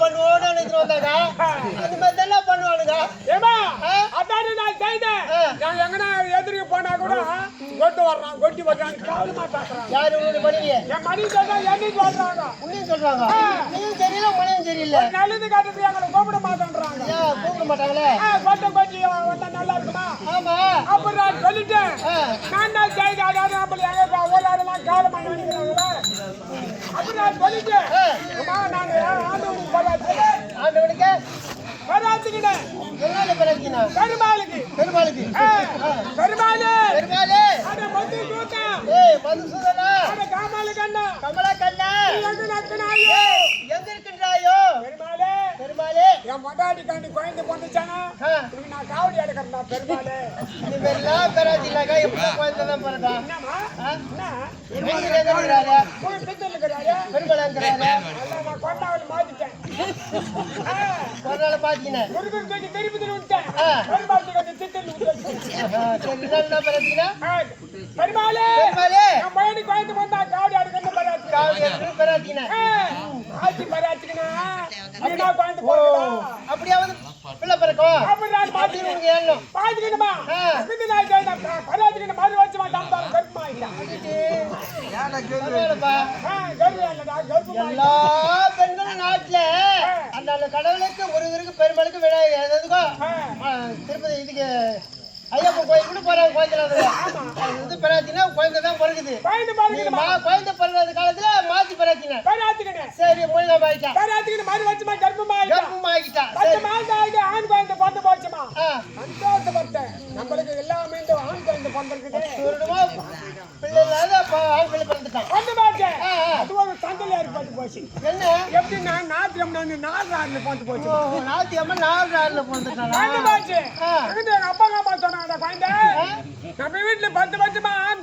பண்ணுவோம்னு நினைச்சிட்டு வந்தாங்க அந்த மாதிரி தானே பண்ணுவானுங்க. ஏமா? அதானே நான் செய்தேன். நான் எங்கனா எதிரிக்கு போனா கூட கொண்டு வர்றான் கொட்டி வர்றான் கவனமா பேசுறான் யாரு உங்களுடைய மனைவி என் மணி சொன்னா என்னைக்கு வர்றாங்க உன்னையும் சொல்றாங்க. நீயும் தெரியல மனையும் தெரியல நல்லது காட்டுறது எங்களை கூப்பிட மாட்டேன்றாங்க. ஏன் கூப்பிட மாட்டாங்களே? கொட்ட கொட்டி வந்தா நல்லா இருக்குமா? ஆமா. அப்புறம் நான் சொல்லிட்டேன். நான் தான் செய்த அதாவது நம்மள எங்க ஓலாடலாம் காலமா நினைக்கிறாங்களே அப்புறம் நான் சொல்லிட்டேன். நான் ஆண்டவனுக்கு ஆண்டவனுக்கு? பெருமாளுக்கு. பெருமாளுக்கு. பெருமாளு. பெருமாளே. மந்து தூக்கம் ஏய் மதுசூதனா அட காமாலுக்கு அண்ணா கமலா கண்ணா எங்க நக்கனாயோ எங்க இருக்கின்றாயோ? பெருமாளே. பெருமாளே. என் மொட்டாடி காண்டி குழந்தை பொண்ணுச்சானா நான் காவடி பெருமாளே. எப்படி குழந்தை தான் பிறந்தா? என்னம்மா? இருக்கிறாரு இருக்கிறாரு கொண்டாவில் ஒரு நாள் பாத்தீங்கன்னா. பெருமாள் தூக்கி திட்டில் விட்டு சரி என்ன பிறந்தீங்கன்னா பெருமாளே! பெருமாளே! என் மகனி குழந்தை வந்தா காவடி பராத்து. காவடி எடுத்து பெறாதீங்கன்னா ஆட்சி போடுறா அப்படியாவது பிள்ளை பிறக்கும் பாத்துக்கணுமா. நாள் ஜெயினா பராத்துக்கிட்ட மறு வச்சு மாட்டான் கருப்பு ஆயிட்டான் பரவாயில்லப்பா. ஆ, கருப்பு இல்லடா கருப்பு எல்லா பெண்களும் நாட்டுல கடவுளுக்கு முருகருக்கு பெருமாளுக்கு விநாயகர். எதுக்கோ? ஆ, திருப்பதி இதுக்கு ஐயப்பன் கோயில் கூட போறாங்க குழந்தை அது வந்து பிரார்த்தினா குழந்தை தான் பிறகுது குழந்தை பிறந்த காலத்துல மாத்தி பிரார்த்தின. சரி ஆயிட்டா பராத்துக்கிட்ட மறு வச்சு மா கர்ப்பமா கர்ப்பம் ஆகிட்டா பத்து மாசம் ஆயிட்டு? ஆண் குழந்தை பிறந்து போச்சுமா? சந்தோஷப்பட்டேன். நம்மளுக்கு எல்லாமே ஆண் குழந்தை பிறந்திருக்குது. என்ன எப்படி நான் நான் நாலு ஆறுல போட்டு போச்சு. ஓ நாத்தியம்மா நாலு நாள்ல பிறந்துட்டானா? கொண்டு போச்சு ஆ. எங்கிட்ட எங்க அப்பா அம்மா சொன்னாங்க குழந்தை நம்ம வீட்டுல பத்து வருஷமா ஆண்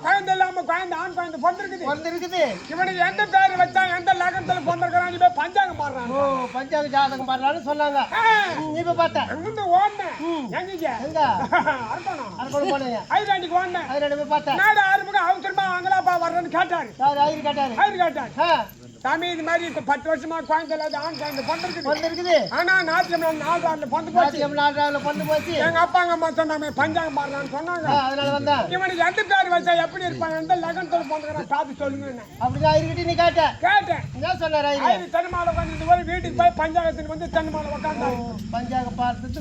குழந்தை இல்லாம குழந்தை ஆண் குழந்தை பிறந்திருக்குது. பிறந்திருக்குது. இவனுக்கு எந்த பேர் வச்சா எந்த பிறந்திருக்கிறான் பாடுறான் ஓ பஞ்சாங்க ஜாதகம் பாடுறான்னு சொன்னாங்க. இப்ப பார்த்த? அங்கிருந்து ஓடினேன் எங்கீங்க? எங்க? அர்ப்பணம் அரக்கோணம் போனீங்க ஐதாண்டிக்கு ஓடினேன் அது ரெண்டு போய் பார்த்தேன் நாடு ஆறுமுகம் அவசரமா அங்கலாப்பா வர்றேன்னு கேட்டாரு. யார் ஆயிரம் கேட்டாரு? ஆயிரம் கேட்டாரு? சாமி இது மாதிரி இப்ப பத்து வருஷமா குழந்தை இல்லாத ஆண் குழந்தை பிறந்திருக்குது பிறந்திருக்குது. ஆனா நான் நாலு ஆறுல பிறந்து போச்சு. நாலு நாள்ல பிறந்து போச்சு. எங்க அப்பா அங்க அம்மா சொன்னாங்க பஞ்சாங்கம் பாடுறான்னு சொன்னாங்க. அதனால வந்தேன் இவனுக்கு எந்த பேர் வச்சா எப்படி இருப்பான்? எந்த லகனத்தோட பிறந்திருக்கான் காப்பி சொல்லுங்க அப்படிதான் ஆயிருக்கிட்டு நீ கேட்ட. கேட்டேன். என்ன சொன்னார் ஆயிரம் தென்மாலை உட்காந்து மாதிரி வீட்டுக்கு போய் பஞ்சாங்கத்துக்கு வந்து தென்மாலை உட்காந்தாரு பஞ்சாங்க பார்த்துட்டு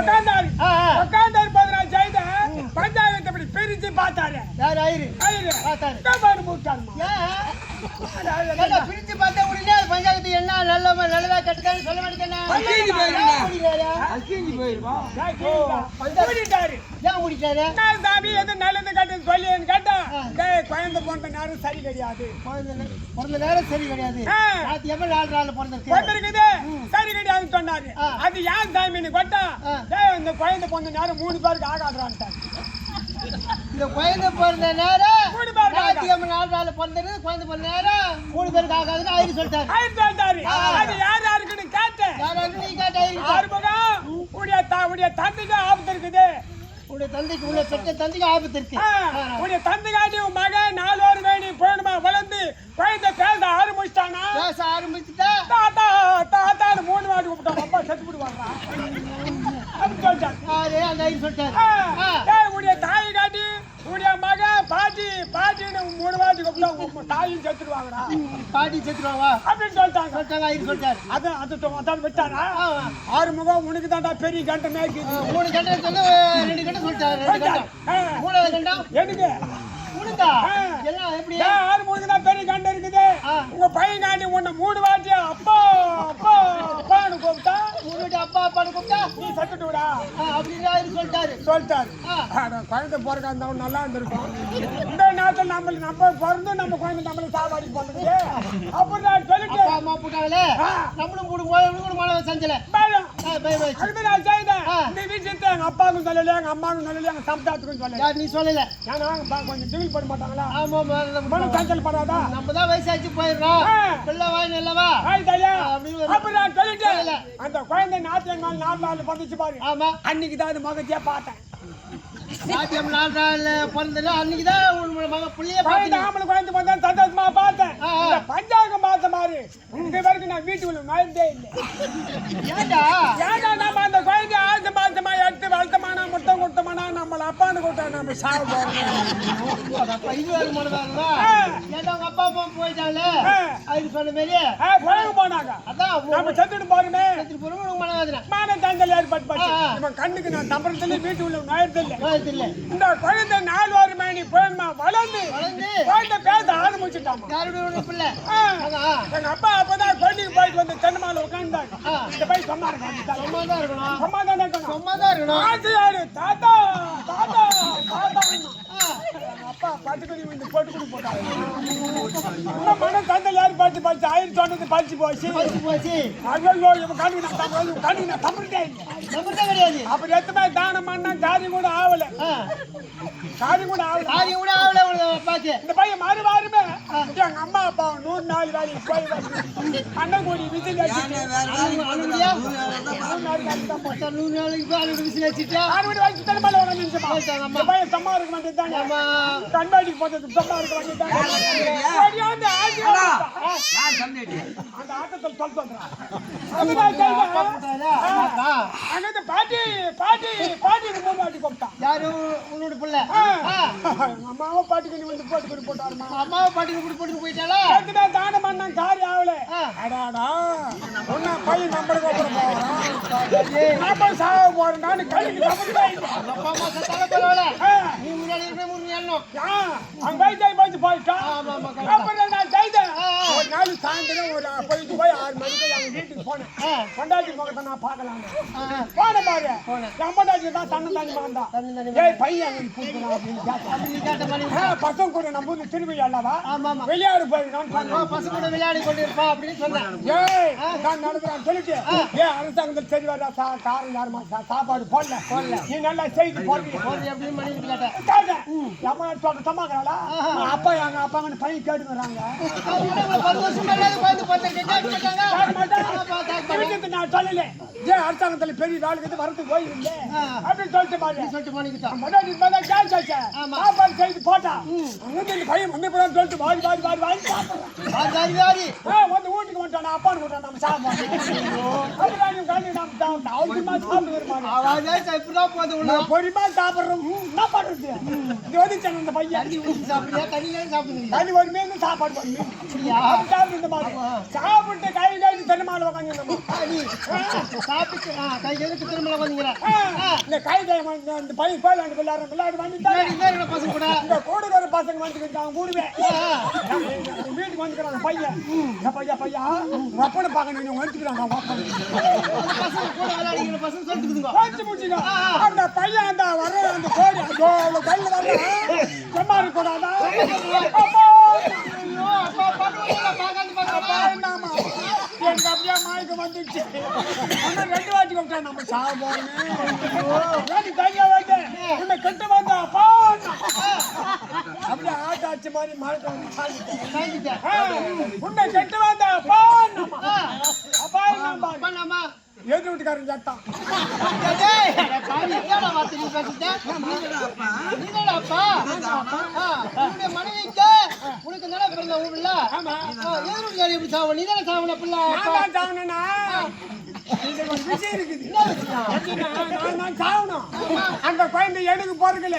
உட்காந்தாரு உட்காந்தாரு போது நான் செய்தேன். பஞ்சாயத்து இப்படி பிரிச்சு பார்த்தாரு. யார் ஆயிரு? ஆயிரம் பார்த்தாரு. பாரு மூட்டாருமா ஏன்? பிரிச்சு பார்த்தா உடனே அது பஞ்சாயத்து என்ன? நல்ல நல்லதா கெட்டதான்னு சொல்ல சாமி குழந்தை போன்ற நேரம் சரி கிடையாது. பிறந்த பிறந்த நேரம் சரி கிடையாது. நாலு நாள்ல பிறந்திருக்கு? சரி கிடையாதுன்னு சொன்னாரு. அது ஏன் சாமின்னு கொட்டா இந்த குழந்தை போன்ற நேரம் மூணு பேருக்கு ஆகாதுறான்ட்டாரு. இந்த குழந்தை பிறந்த நேரம் நாத்தியம்மா நாலு நாள்ல பிறந்தது குழந்தை பிறந்த நேரம். மூணு பேருக்கு ஆகாதுன்னு ஆயிரு சொல்லிட்டாரு. அது யார் யாருக்குன்னு கேட்டேன். யாராவது நீ கேட்ட ஆயிரு ஆறுமுகம் உடைய உடைய தந்தைக்கு ஆபத்து இருக்குது. உடைய தந்தைக்கு உள்ள பெற்ற தந்தைக்கு ஆபத்து இருக்கு. உடைய தந்தைக்காட்டி உன் மகன் நாலு ஒரு வேணி போயணுமா வளர்ந்து குழந்தை பேச ஆரம்பிச்சிட்டானா? பேச ஆரம்பிச்சுட்டா? தாத்தா தாத்தான்னு மூணு வாட்டி கூப்பிட்டான். அப்பா செத்து விடுவாங்க அப்படின்னு சொல்லிட்டாரு. யாரு அந்த சொல்லிட்டாரு. உடைய தாய் காட்டி உடைய மகன் பாட்டி பாட்டின்னு மூணு வாட்டி கூப்பிட்டா தாயும் செத்துடுவாங்கடா பாட்டி செத்துருவாங்க அப்படின்னு சொல்லிட்டாங்க. சொல்லிட்டாரு. அது அது தொ- அதான் விட்டாரா? ஆறு முகம் உனக்கு தான்டா பெரிய கண்டமே இருக்குது ஆ, மூணு சொல்லி ரெண்டு கண்டம் சொல்லிட்டாரு மூணாவது கண்டம்? எதுக்கு? ஆ. எல்லாம் எப்படி? ஆறு முகம் தான் பெரிய கண்டம் இருக்குது. உங்க பையன் காட்டி உன்னை மூணு வாட்டி அப்பா அப்பா அப்பான்னு கூப்பிட்டா உன்னுடைய அப்பா அப்பான்னு கூப்பிட்டா? நீ சத்துட்டு விடா அப்படின்னு ஆயிரு சொல்லிட்டாரு. சொல்லிட்டாரு. குழந்தை பிறக்க இருந்தவன் நல்லா இருந்திருக்கும். இந்த நேரத்தில் நம்ம நம்ம பிறந்து நம்ம குழந்தை நம்மள சாப்பாடு பண்ணுறது அப்புறம் நான் சொல்லிட்டு அம்மா போட்டாங்களே. நம்மளும் போடும் போது கூட மழை செஞ்சல. நான் செய்தேன். இந்த விஷயத்தை எங்க அப்பாவுக்கும் சொல்லல எங்க அம்மாவுக்கும் சொல்லல எங்க சம்சாரத்துக்கும் சொல்லல. நீ சொல்லல? ஏன்னா கொஞ்சம் திகில் பண்ண மாட்டாங்களா? ஆமா மனம் சஞ்சல் படாதா? நம்ம தான் வயசாச்சு போயிடுறோம். பிள்ளை வாய் நல்லவா அப்புறம் நான் சொல்லிட்டேன். அந்த குழந்தை நாத்தியங்கால் நாலு நாள் வந்துச்சு பாரு. ஆமா. அன்னைக்கு தான் மகத்தியா பார்த்தேன். சாத்தியம் நாலு நாள் பிறந்தல அன்னைக்கு தான் புள்ளைய பார்த்தீங்க ஆம்பளை குழந்தை வந்தா சந்தோஷமா பார்த்தேன். பஞ்சாங்கம் பார்த்த மாதிரி இந்த வரைக்கும் நான் வீட்டுக்குள்ள நுழைந்தே இல்லை. ஏண்டா? ஏன்னா நம்ம அந்த குழந்தை ஆசை பாசமா எடுத்து வளர்த்தமானா முத்தம் கொடுத்தமானா நம்மள அப்பான்னு கொடுத்தா நம்ம சாக போறோம். ஏண்டா அப்பா அம்மா போயிட்டாங்களே. அது சொன்ன ஆ, குழந்தை போனாங்க. அதான் நம்ம செத்துட்டு போறோமே. பொறுமை உனக்கு மனவாதினா. மான தங்கள் ஏற்பட்டு. இவன் கண்ணுக்கு நான் தம்பரத்துல வீட்டுக்குள்ள நுழையதில்லை இல்லை இந்த குழந்தை நாலு மேனி போயமா வளர்ந்து குழந்தை பேச ஆரம்பிச்சுட்டாமா? எங்க அப்பா அப்பதான் கொல்லிக்கு போயிட்டு வந்து தென்னமால உட்காந்துட்டாங்க. இந்த போய் சும்மா இருக்கணும். சும்மா தான் இருக்கணும். சும்மா தான் இருக்கணும். ஆசையாரு தாத்தா தாத்தா தாத்தா. பார்த்து பார்த்து ஆயிரத்தி சொன்னது பறிச்சு போச்சு. போச்சு போச்சு. ஐயோ இவன் கண்ணு நான் தமிழ் இவன் கண்ணு நான் தமிழ்டே இல்லை. நம்பர் தான் கிடையாது அப்புறம் எத்தனை தானம் பண்ணா காரியம் கூட ஆகல. காரியம் கூட ஆகல காரியம் கூட ஆகல இந்த பையன் மாறி மாறுமே எங்க அம்மா அப்பா நூறு நாள் வேலைக்கு போய் அண்ணன் கூடி விசில்? நூறு நாளைக்கு விசில் வச்சுட்டா ஆறு மணி. போயிட்டாங்க அம்மா. இந்த பையன் சும்மா இருக்க ஆமா. கண்பாடிக்கு போனது சும்மா இருக்க அந்த ஆட்டத்தில். அங்க இந்த பாட்டி பாட்டி பாட்டி மூணு வாட்டி கூப்பிட்டான் யாரு? உன்னோட பிள்ளை. அம்மாவும் பாட்டிக்கு நீ வந்து போட்டு கொண்டு போட்டாருமா. அம்மாவை பாட்டுக்கு இப்படி போட்டு போயிட்டாளா? அதுக்குதான் தானம் பண்ண காரியம் ஆகல. அடாடா. உன்ன பையன் நம்பருக்கு அப்புறம் போறான். நான் போய் சாக கைக்கு நம்பருக்கே இல்லை. அப்பா அம்மா சத்தால பரவாயில்ல. ஆ. நீ முன்னாடி இருக்க அங்க போய் நாள் சாயந்தரம் ஒரு போயிட்டு போய் ஆறு மணிக்கு எங்க வீட்டுக்கு போனேன். கொண்டாட்டி முகத்தை நான் பார்க்கலாம். போன பாரு. அம்மதாட்டி தான் தண்ணி தண்ணி தண்ணி ஏய் பையன் அப்படின்னு கேட்டான் பசங்க கூட நம்ம திரும்பி அல்லவா வெளியாடு சொன்னான் பசங்க கூட விளையாடி கொண்டு இருப்பா அப்படின்னு சொன்னேன் ஏய் நான் நடந்துறான் சொல்லிட்டு. ஏன் அரசாங்கத்தில் சரி வரா சா காரம் யாருமா? சாப்பாடு போடல. போடல. நீ நல்லா செய்து போடுறீங்க அப்படின்னு மனைவி கேட்டேன். கேட்டேன் அம்மா சமாக்கிறாளா அப்பா எங்க அப்பாங்கன்னு பையன் கேட்டுக்கிறாங்க அரசாங்கத்துல பெரிய வேலைக்கு வரது போயிருந்தே? ஆ. அப்படின்னு சொல்லிட்டு சொல்லிட்டு செய்து போட்டா. பையன் வந்து போய் சொல்லிட்டு வாடி வாடி வாடி வாடி. சாப்பிடுறான் ஆ, வந்து வந்துட்டான் அப்பான்னு கூட்டான் நம்ம நான் பொறுமையா சாப்பிடுறோம் என்ன பண்றது? இது வந்துச்சான் இந்த பையன். சாப்பிடுறியா? தண்ணியிலே சாப்பிடுறீங்க? தண்ணி ஒரு மீன் சாப்பாடு அப்படி சாப்பிட்டு இந்த மாதிரி. சாப்பிட்டு கை கை தென்னமால உட்காந்து நம்ம. சரி. சாப்பிட்டு ஆ, கை எதுக்கு திரும்ப வந்தீங்க ஆ, இந்த கை கை வந்து இந்த பையன் பசங்க கூட. இந்த கூடுகிற பசங்க. வீட்டுக்கு பையா பையா ஒப்பனை பார்க்க நீங்க வந்துக்கிறாங்க ஒப்பனை அந்த பசங்க கூட விளையாடிக்கிற பசங்க சொல்லிட்டுக்குதுங்க பார்த்து முடிச்சுங்க அந்த பையன் அந்த வர அந்த கோடி அதோ அவ்வளோ கையில் வர சும்மா இருக்கக்கூடாதா அப்பா ஐயோ, அப்பா பண்ணுவாங்க பார்க்காது பார்க்காம வேண்டாமா. எனக்கு அப்படியே ரெண்டு வாட்டி கூப்பிட்டேன் நம்ம சாக போறோம்னு. ஏன் தனியா வந்தேன்? உன்னை கெட்டு வந்தா. அப்படியே ஆட்டாச்சு மாதிரி மயக்கம் வந்து. ஆ, உன்னை கெட்டு வந்தா அப்பான்னா. அப்பா என்னம்மா? எதிர் வீட்டுக்காரன் அப்பா? மனைவிக்கு உனக்கு தானே பிறந்த எப்படி சாவ? சாவன பிள்ளை, நான் இருக்குது. அந்த குழந்தை எடுக்க போறதுல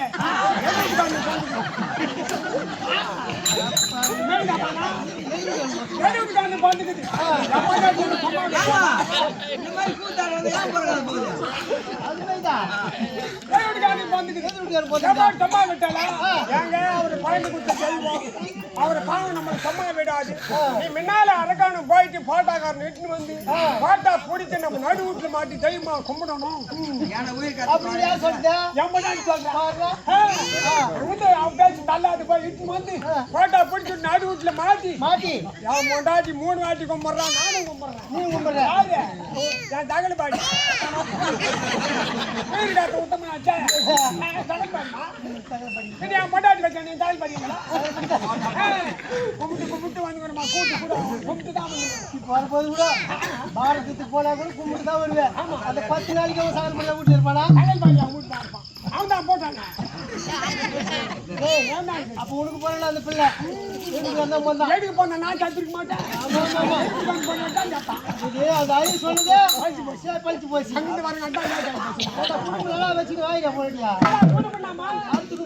எதிர் வீட்டுக்காரனுக்கு குழந்தை கொடுத்த அவரு பாவம் நம்மளை சும்மா விடாது. நீ முன்னால அரக்காணம் போயிட்டு போட்டோக்காரன் இட்டுன்னு வந்து போட்டோ பிடிச்சு நம்ம நடு வீட்டுல மாட்டி தெய்வமா கும்பிடணும். அப்படி யார் சொல்லிட்டா? எம்மதான் சொல்றேன் பேசி தள்ளாது போய் இட்டு வந்து போட்டோ பிடிச்சி நடு வீட்டுல மாட்டி. மாட்டி. மொண்டாட்டி மூணு வாட்டி கும்பிடுறான் நானும் கும்பிடுறேன். நீ கும்பிடுற? யாரு? என் பாடி உத்தமனாச்சே பாடிமா என் பொண்டாட்டி வச்சேன் நீ தகடு பாடிங்களா கும்பிட்டு கும்பிட்டு வந்துக்கணுமா கூட்டு கூட. கும்பிட்டு தான் இப்ப வரும்போது கூட பாரதத்துக்கு போனா கூட கும்பிட்டு தான் வருவேன். அந்த பத்து நாளைக்கு அவன் சாகல் பண்ண வீட்டுல இருப்பானா? அவன் தான் இருப்பான். அவன் தான் போட்டாங்க அப்ப உனக்கு போறல அந்த பிள்ளை. எனக்கு போன நான் கத்திருக்க மாட்டேன் இது அந்த ஐயர் சொன்னது பழிச்சு போச்சு பழிச்சு போச்சு அங்கிட்டு வரங்க குடும்பம் வச்சுட்டு வாங்கிக்க போறியா அடுத்துக்கு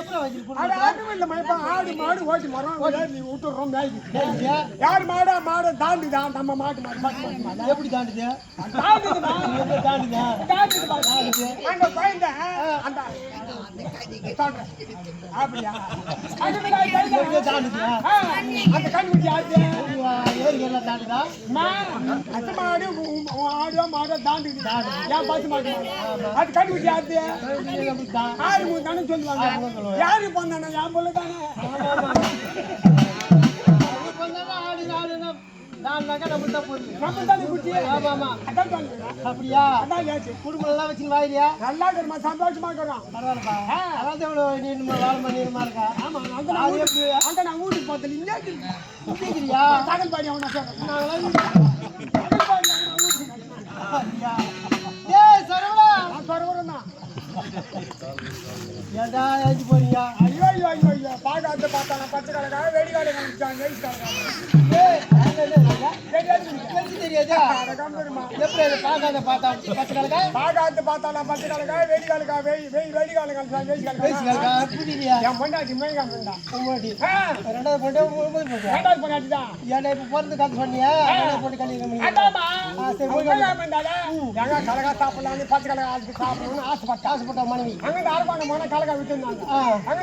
எப்படி வச்சிருக்கணும் ஆடு இல்ல ஆடு மாடு ஓட்டி மரம் நீ விட்டுறோம் மேய்க்கு யார் மாடா மாட தாண்டுதான் நம்ம மாட்டு மாடு எப்படி தாண்டுது தாண்டுது தாண்டுது அந்த குழந்தை அந்த அப்படியா தாண்டுது அந்த கண்ணுக்குட்டி ஆடு ஏரி எல்லாம் தாண்டுதா மாடு உ- உ- ஏன் பசு மாடு அது கண்டுபிடிச்சி ஆடு ஆறு மூணு தானே சொல்லுவாங்க யாரு பண்ணானே என் பொண்ணு தானே நாலுனாக்கா நம்மளுக்கு தான் போகுது நம்ம தானே குட்டி? ஆமா ஆமா. அதான் அப்படியா? அதான் ஏச்சு குடும்பம் எல்லாம் வாயிலியா நல்லா இருக்கிறமா சந்தோஷமா இருக்கிறோம் பரவாயில்லப்பா. அதாவது எவ்வளவு நீர்மா வாழமா நீர்மா இருக்கா? ஆமா அங்க நான் அங்க நான் வீட்டுக்கு பார்த்தல இல்லையா கேக்குறியா தகன் பாடி அவனை? ஏய் சரவணா! தான் ஏன்டா ஏஞ்சி போறீங்க? ஐயோ ஐயோ ஐயோ பார்த்தான பார்க்காத பார்த்தா பார்த்தான பச்சை கலக்கா வெடி காலக்கா வெடி வெடி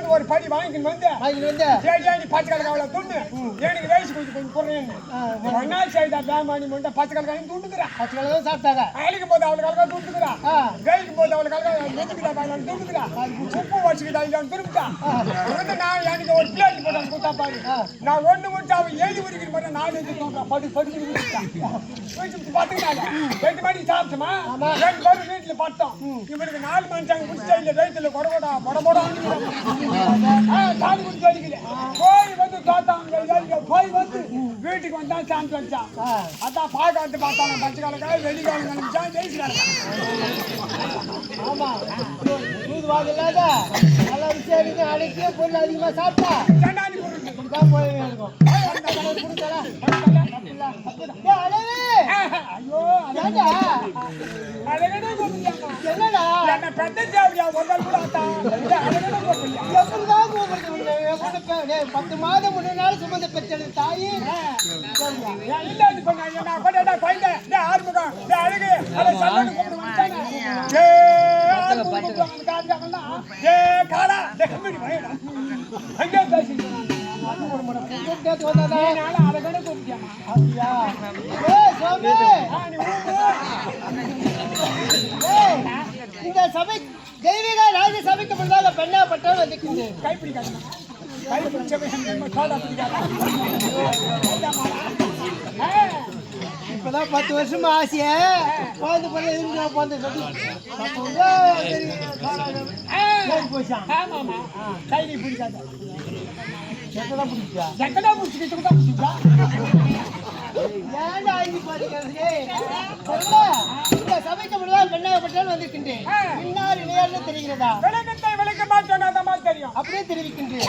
ஒரு படி வாங்கிட்டு வந்து பச்சை கலக்காவில் துண்டு. எனக்கு வயசு கொஞ்சம் கொஞ்சம் ஆ, ஒன்னா செய்தா பேமானி முண்டை பச்சை கலக்காயும் துண்டுக்குறா. பத்து கலக்கா தான் சாப்பிட்டாங்க. அழிக்கும் போது அவளுக்கு கலக்கா துண்டுக்குறா. வேலைக்கும் போது அவளுக்கு கலக்கா துண்டுக்குறா. பாக்கலாம் துண்டுக்குறா. உப்பு வச்சுக்கிட்டா இல்லையான்னு திரும்பிட்டா. அங்கிருந்து நான் எனக்கு ஒரு பிளேட் கொடுத்தா பாரு நான் ஒண்ணு முடிச்சு அவன் ஏழு வரைக்கும் மட்டும் நாலு வச்சு தோன்றா படு படுத்து பார்த்துக்கிட்டாங்க ரெண்டு மணிக்கு சாப்பிட்டோமா? ரெண்டு பேரும் வீட்டுல பட்டோம் இவனுக்கு நாலு மனுஷாங்க முடிச்சா இல்ல வயிற்றுல கொடகொடா பொட பொட சாமி குடிச்சு வலிக்கல போய் வந்து தோத்தாங்க போய் வந்து வீட்டுக்கு வந்தா சாமி வச்சான் அதான் பாக்காத்து பார்த்தாங்க பச்சை கலக்காய் வெளிக்காலம் நினைச்சான் ஜெயிச்சுக்காங்க ஆமா. வாங்க இல்லாத நல்ல விஷயம் இருக்கு பொருள் அதிகமா சாப்பிட்டா. போய் இருக்கும் என்னடா என்ன பெத்த தேவையா ஒரு நாள் கூட ஆத்தா எப்படிதான் கூப்பிடுறது பத்து மாதம் முன்னாடி நாள் சுமந்த பெற்றது தாயி இல்ல இது பண்ண என்ன கொண்டா குழந்தை டே ஆறுமுகம் டேய் அழகு அட சல்லன்னு கூப்பிடு ஆறுமுகம் கம்பெனி பேசிட்டு இந்த சபை தெய்வீக ராஜ சபைக்கு முன்பாக பெண்ணா பட்டம் கைப்பிடி இப்பதான் பத்து வருஷமா ஆசைய குழந்தை பிறகு சொல்லி போச்சான் கைலி எப்பதான் பிடிச்சா எங்கடா பிடிச்சிக்கிட்டு தான் பிடிச்சா ஏன்டா ஆங்கி பாருங்க இந்த சபைக்கு முன்பாக பெண்ணாகப்பட்டவன் வந்திருக்கின்றேன். இன்னார் இணையார்னு தெரிகிறதா? விளக்கத்தை விளக்க மாட்டோம் அந்த மாதிரி தெரியும். அப்படியே தெரிவிக்கின்றேன்.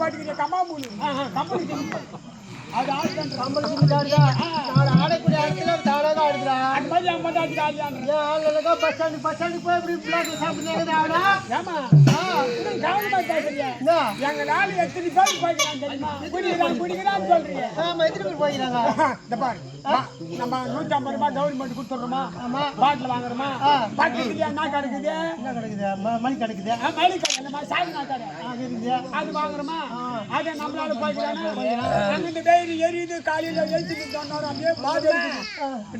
காதல் பாட்டுக்கிற கம்மாமூலு. கம்பெனி அது ஆடுதான் நம்மளுக்கு ஆடுதா என் பொண்டாட்டி பஸ் ஸ்டாண்டு பஸ் ஸ்டாண்டுக்கு போய் இப்படி பிள்ளைங்க சாப்பிட்டு ஆடா ஏம்மா, இன்னும் கவனமா எங்க நாலு எத்தனை பேர் தெரியுமா? குடிக்கிறான், குடிக்கிறான்னு சொல்றீங்க. ஆமா எத்தனை பேர் போய்க்கிறாங்க? இந்த பாரு, பா- நம்ம நூத்தி ஐம்பது ரூபாய் கவர்மெண்ட் கொடுத்துடுறோமா? ஆமா. பாட்டில் வாங்குறோமா? ஆ. பக்கத்துல என்ன கிடக்குது என்ன கிடைக்குது மணி கிடைக்குது ஆ, மளிகை கடை, இந்த மாதிரி சாயங்கால கடை. ஆ, இருக்குது. அது வாங்குறோமா? அதை நம்மளால போய்க்கிறானா இந்த டைரி எரியுது காலையில எழுத்துட்டு சொன்னோம் அப்படியே பாதி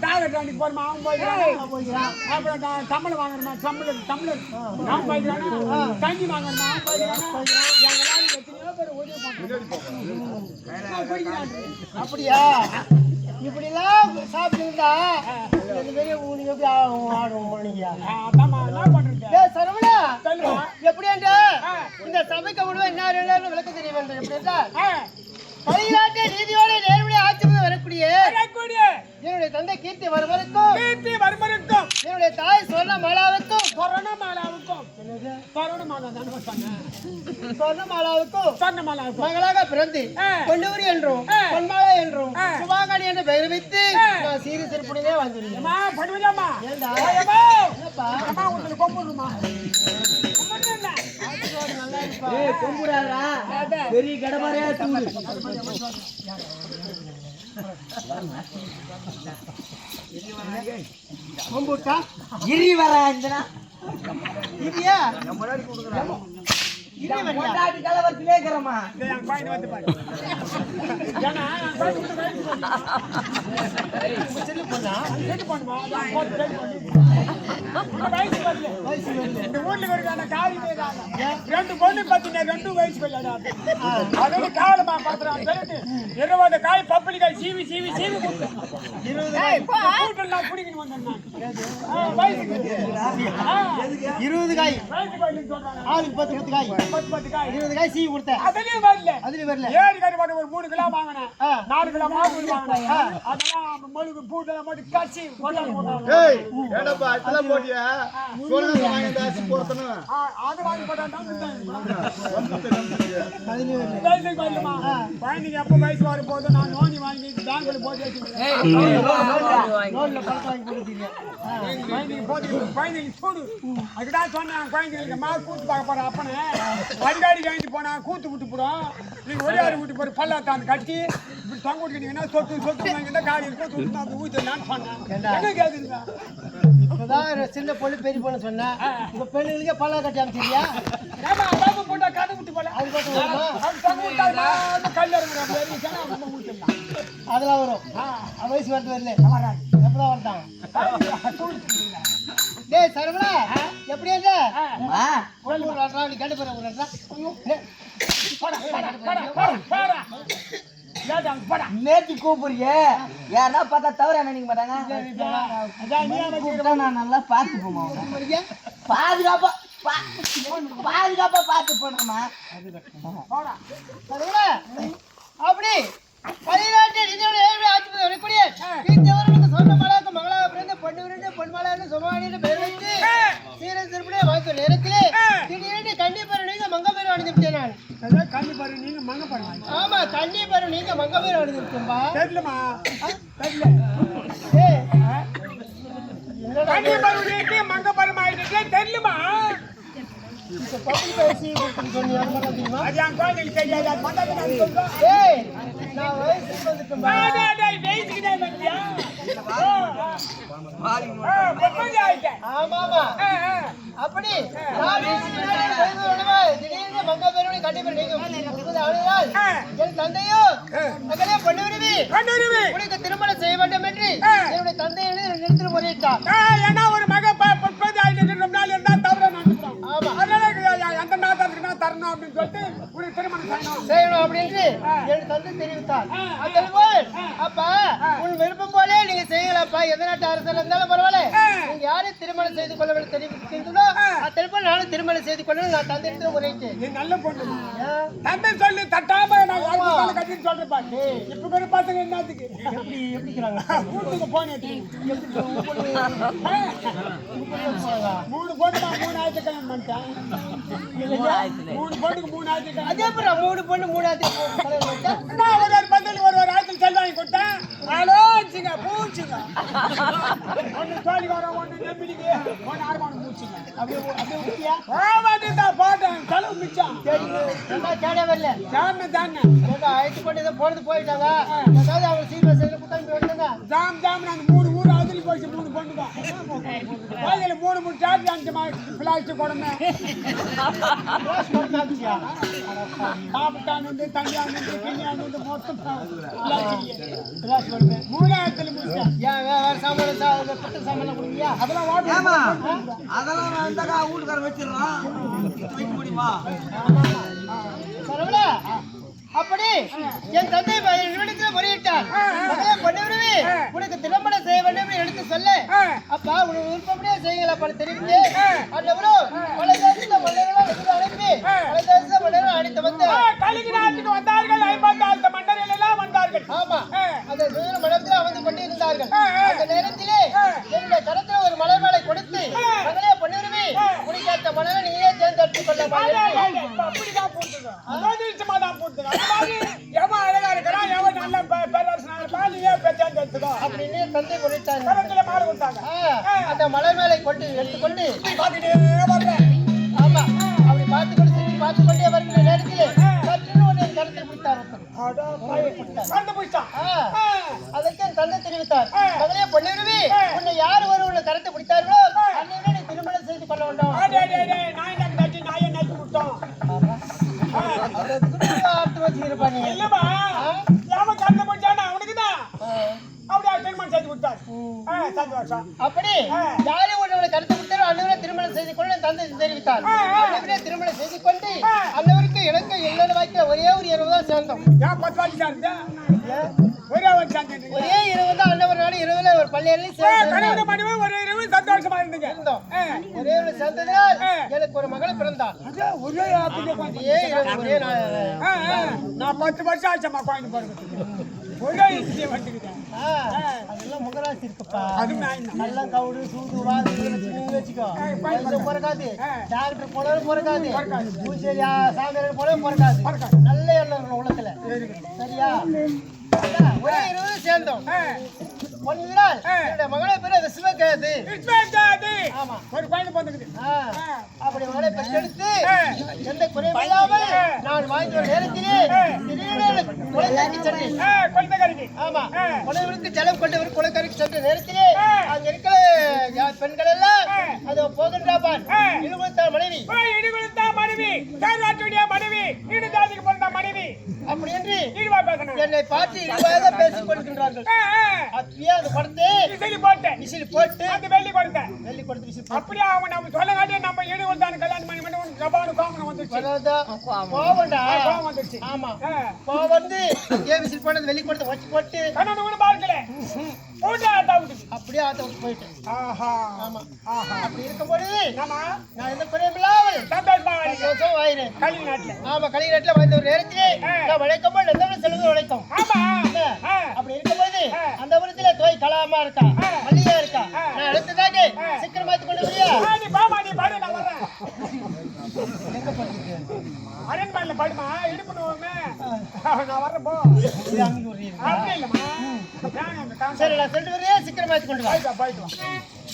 டாக்டர் வண்டிக்கு போறோமா அவன் போய்க்கிறான். அப்புறம் சம்பளம் வாங்குறோமா சம்பளம் சம்பளம். நான் போய்க்கிறானா தண்ணி அவன் எத்தனையோ பேர் உதவி அப்படியா? இப்படிலாம் சாப்பிட்டுருந்தா ரெண்டு பேரும் நீங்க எப்படி ஆடும் ஏய் சரவணா எப்படி இந்த சபைக்கு முழுவதும் என்ன ரெண்டு விளக்கம் தெரிய வேண்டும்? எப்படி தமிழ்நாட்டை நீதியோட நேர்மையை ஆட்சி வரக்கூடிய வரக்கூடிய என்னுடைய தந்தை கீர்த்தி வருவதற்கும் கீர்த்தி வர்மனுக்கும் என்னுடைய தாய் சொர்ண மாலாவுக்கும் கொரோனா மாலாவுக்கும் கொரோனா மாலா தானே சொன்னேன் சொர்ண மாலாவுக்கும் சொன்ன மாலாவுக்கும் மகளாக பிறந்து. பொன்னூரி என்றும். பொன்மாலை என்றும் ஆ. சுபாங்கனி என்று பெயர் வைத்து. நான் சீரி பண்ணுவதாம்மா ஏண்டா? ஏம்மா என்னப்பா? உங்களுக்கு கொம்புடுமா? இருப்பா கும்புறாரா பெரிய கடமாரியா தூடு கொம்புட்டா? இரி வரா இந்த இடியா இடி வரியா கொண்டாடி கலவரத்திலே இருக்கிறமா இந்த ஊர்ல இருக்கான ரெண்டு பொண்ணு பத்தின ரெண்டு வயசு வரலடா அதோட காலமா பாத்துறான் சொல்லிட்டு இருபது காய். பப்பளி காய் சீவி சீவி சீவி இருபது காய் ஆளுக்கு பத்து பத்து காய். பத்து பத்து காய். இருபது காய் சீவி கொடுத்தேன். அதுலயும் வரல. அதுலயும் வரல. ஏழு போட்டு ஒரு மூணு கிலோ வாங்கினேன். நாலு கிலோ மாவு வாங்கினேன். அதெல்லாம் மொழுகு பூட்டெல்லாம் போட்டு ஏய் ஏடப்பா இதெல்லாம் போட்டியா? அது வாங்கி வரலமா குழந்தைங்க எப்போ வயசு வரும் போது நான் நோண்டி வாங்கி பேங்க்ல போட்டு கொடுத்தீங்க குழந்தைங்க சூடு. அதுதான் சொன்னேன் குழந்தைங்களுக்கு மா கூத்து பார்க்க போற அப்பனே. அடிக்கடி வாங்கிட்டு போனா கூத்து விட்டு போடும். நீங்க ஒரே ஆறு விட்டு போற பல்லாத்தான் கட்டி இப்படி தொங்க விட்டுக்கிட்டீங்கன்னா சொத்து சொத்து வாங்கிட்டு காலையில் கூத்து விட்டு அது ஊத்துலான்னு சொன்னேன். என்ன கேக்குதுங்க? இப்பதான் சின்ன பொண்ணு பெரிய பொண்ணு சொன்னேன். உங்க பெண்ணுங்களுக்கே பல்ல கட்டி அமைச்சிருக்கியா ஏமா பாபு போட்டா கதை விட்டு போல. அது தொங்க விட்டா கல் இறங்குற மாதிரி இருந்துச்சுன்னா நம்ம ஊத்திடலாம் அதெல்லாம் வரும். வயசு வரது வரல. வராது. வரட்டாங்க டேய் சரவணா எப்படி இருந்த ஒரு ரெண்டா ஒரு ரெண்டா நேத்தி கூப்பிடுறிய. யாரா பார்த்தா தவற நினைக்க மாட்டாங்க. கூப்பிட்டா நான் நல்லா பார்த்து போமா பாதுகாப்பா பா- பாதுகாப்பா பார்த்து போனோமா சரவணா அப்படி பதினாட்டு நிதியோட ஏழ்மை ஆட்சி வரக்கூடிய கீர்த்தியவர்களுக்கு சொந்த மலாக்கு மங்களா பிறந்த பொண்ணு விருந்து பொன்மலான்னு சுமானின்னு பெயர் வைத்து சீரன் சிறப்புடைய வாய்ப்பு நேரத்திலே திடீரென்று கண்டிப்பாக நீங்க மங்க பேர் அடைந்து விட்டேன் நான் கண்ணி பாரு நீங்க மங்க பாருங்க. ஆமா கண்டிப்பாக நீங்க மங்க பேர் தெரியலமா தெரியல கண்ணி பருவம் மங்க பருவம் ஆயிட்டு தெரியலமா இப்ப பப்ளிக் பேசி சொன்னீங்க அது தெரியுமா அது என் குழந்தைக்கு தெரியாது. அது மட்டும். ஏய் அப்படி திடீர்னு மங்க பேரோட கண்டிப்பா நீங்க முப்பது ஆளுநரால் ஆ. என் தந்தையோ மகளே பொண்ணு விரும்பி. உனக்கு திருமணம் செய்ய வேண்டும் என்று. என்னுடைய தந்தையை நிறுத்தி முறையிட்டார் ஏன்னா ஒரு மக செய்யணும் அப்படின்னு என் தந்தை தெரிவித்தார். போல் அப்பா உன் விருப்பம் போலே நீங்க செய்யலாம் இல்லப்பா எந்த நாட்டு அரசர் இருந்தாலும் பரவாயில்ல. நீங்க யாரை திருமணம் செய்து கொள்ள வேண்டும் தெரிவிக்கின்றதோ அத்தனை நானும் திருமணம் செய்து கொள்ள நான் தந்தை முறைக்கு நீ நல்ல பொண்ணு. தந்தை சொல்லி தட்டாம நான் கட்டின்னு சொல்றேன் பாரு. இப்ப கூட பசங்க என்னத்துக்கு? எப்படி எப்படிக்கிறாங்க வீட்டுக்கு போன் மூணு நான் மூணு ஆயிரத்தி கல்யாணம் பண்ணிட்டேன் மூணு பொண்ணுக்கு மூணு ஆயிரத்தி அதே அப்புறம் மூணு பொண்ணு வச்சா? நான் ஒரு ஒரு பந்தல் ஒரு ஒரு ஆயிரத்தில் செல் வாங்கி கொடுத்தேன் ஆலோச்சுங்க பூச்சுங்க. ஒன்று தோழி வர ஒன்று நம்பிடிக்கு ஒன்று ஆறுமானம் பூச்சுங்க அப்படியே அப்படியே விட்டியா ஆமாட்டி தான் போட்டேன் செலவு மிச்சம். நல்லா தேட வரல ஜாம தானே. ஏதோ அழைத்து கொண்டு ஏதோ போனது போயிட்டாங்க. ஏதாவது அவங்க புத்தகம் வந்துட்டாங்க ஜாம் ஜாம் நான் மூணு போச்சு மூணு பொண்ணு தான். வாயில மூணு மூணு சார்ஜ் அஞ்சு பிளாஸ்டிக் உடனே சாப்பிட்டானு தண்ணியானு கிண்ணியானு மொத்தம் plastic. மூணாயிரத்துல முடிச்சேன் ஏன் சாமான் புத்தக சாமான் கொடுங்கயா அதெல்லாம் வாட்டி ஏமா அதெல்லாம் நான் இருந்தாக்கா வீட்டுக்கார வச்சிடலாம் வைக்க முடியுமா? பரவாயில்ல. அப்படி என் தந்தை என்னிடத்தில் முறையிட்டார். மகளே பொன்னிருவி உனக்கு திருமணம் செய்ய வேண்டும் எடுத்து சொல்ல. அப்பா உனக்கு விருப்பப்படியே செய்யுங்களா பல தெரிவித்து அந்தவரும் பல தேசத்த மன்னர்களை அனுப்பி பல மன்னர்கள் அழைத்து வந்து கலிங்க நாட்டுக்கு வந்தார்கள் ஐம்பத்தாறு மன்னர்கள் எல்லாம் வந்தார்கள். ஆமா. அந்த சுதந்திர மடத்தில் அமர்ந்து கொண்டு இருந்தார்கள் அந்த நேரத்திலே என்னுடைய கரத்தில் ஒரு மலை மேலை கொடுத்து மகளே பொன்னிருவி உனக்கு மலரை நீயே தேர்ந்தெடுத்துக் கொள்ள அப்படிதான் போட்டுங்க எவன் அழகா இருக்கிறான் எவன் நல்ல பேரரசனா இருப்பான் நீயே பெற்றாந்து எடுத்துக்கோ அப்படின்னு தந்தை கொடுத்தாங்க ஆ, அந்த மலை மேலே கொண்டு எடுத்துக்கொண்டு. பார்த்துட்டே வர்றேன் ஆமா அப்படி பார்த்து கொண்டு சுற்றி பார்த்து கொண்டே வருகிற நேரத்திலே சற்றுன்னு ஒரு கருத்தில் பிடித்தார் அதற்கு தந்தை தெரிவித்தார். மகளே பொன்னிருவி உன்னை யார் ஒரு உன்னை கருத்தை பிடித்தார்களோ அன்னையோட நீ திருமணம் செய்து கொள்ள வேண்டும். அடே, அடே, அடே, நாய் நக்கு நச்சு, நாயை நக்கி விட்டோம். அர்த்தம் வச்சுக்கிறப்பா நீ இல்லம்மா, எவன் கண்டு போயிட்டானோ அவனுக்குதான். அப்படியே திருமணம். ஆ, சந்தோஷம். அப்படி யாரை ஒருவனை கருத்து கொடுத்தாரோ அன்னவரை திருமணம் செய்து கொள்ள தந்தை தெரிவித்தார் அன்னவரே திருமணம் செய்து கொண்டு அன்னவருக்கு எனக்கு என்னென்ன வாய்க்கிற ஒரே ஒரு இரவு தான் சேர்ந்தோம் ஏன் பத்து வாட்டி சாப்பிட்டா? ஒரே ஒரு. ஒரே இரவு தான் நாடு இரவுல ஒரு பள்ளியில சேர்ந்து ஒரே இரவு ஒரே ஒரு சேர்ந்ததினால் எனக்கு ஒரு மகள் பிறந்தாள். ஒரே. ஒரே நான் பத்து வருஷம் ஆச்சம்மா குழந்தை பிறகு ஒரே இட்லி வந்துக்கிட்டேன் அதெல்லாம் முகராசி இருக்குப்பா. நல்லா கவுடு சூடு வச்சுக்கோ. பிறக்காது. டாக்டர் போனாலும் பிறக்காது. பூசேரி சாமியார் போனாலும் பிறக்காது. நல்ல எண்ணம் உள்ளத்துல சரியா? ஒரே இரவு சேர்ந்தோம். நாள் என்னுடைய மகளை பேர் விஸ்வகேது இஸ்மேல் ஆமா. ஒரு குழந்தை பிறந்துக்குது அப்படி மகளை பெற்றெடுத்து எந்த குறையும் இல்லாமல் நான் வாங்கி வரும் நேரத்திலே திடீரென குளக்கரைக்கு சென்றேன். ஆ, குழந்தைக்காரிக்கு ஆமா. குழந்தைகளுக்கு ஜலம் கொண்டு வரும் குளக்கரைக்கு சென்ற நேரத்திலே அங்க இருக்கிற பெண்கள் எல்லாம் அது போகின்றாபான் இருபத்தாறு மனைவி. போய் இடி கொடுத்தா மனைவி மனைவி. இடி ஜாதிக்கு பிறந்த மனைவி. அப்படி என்று இடிவா பேசணும். என்னை பார்த்து இழிவாக பேசிக் கொள்கின்றார்கள் அப்படியே அது கொடுத்து விசிறி போட்டேன் விசில் போட்டு அந்த வெள்ளி கொடுத்தேன் வெள்ளி கொடுத்து போட்டு. அப்படியே அவன் நம்ம சொல்ல காட்டியே நம்ம இடி கொடுத்தான கல்யாணம் பண்ணி பண்ணி உனக்கு வந்துருச்சு. ஆமா. ஆ. கோவம் வந்து ஏன் விசில் போனது வெளி கொடுத்து வச்சு போட்டு. கண்ணனு கூட பார்க்கல ஊட்டா ஆட்டா விட்டுச்சு. அப்படியே ஆத்த விட்டு போயிட்டேன் ஆஹா. ஆமா. ஆஹா. அப்படி இருக்கும்போது ஆமா நான் எந்த குறையும் இல்லாமல் சந்தோஷமா சந்தோஷம் வாயினேன் கல்வி நாட்டுல ஆமா கலிநாட்டுல வந்த ஒரு நேரத்திலே நான் வளைக்கும் போது எந்த செலவு வளைக்கும் ஆமா. அப்படி இருக்கும்போது அந்த உரத்துல தோய் கலாமா இருக்கா? மல்லிகா இருக்கா? நான் அடுத்ததாக சீக்கிரம் மாத்தி கொண்டு வரியா? ஆ, நீ பாமா நீ பாடு நான் வர்றேன் அரண்மனையில பாடுமா? இடுப்புணுவோமே நான் வர்றேன் போ இது அங்க ஒரு இருக்கு. அப்படி இல்லம்மா. சரி நான் சென்று வரையா சீக்கிரம் மாத்தி கொண்டு வா போயிட்டு வா.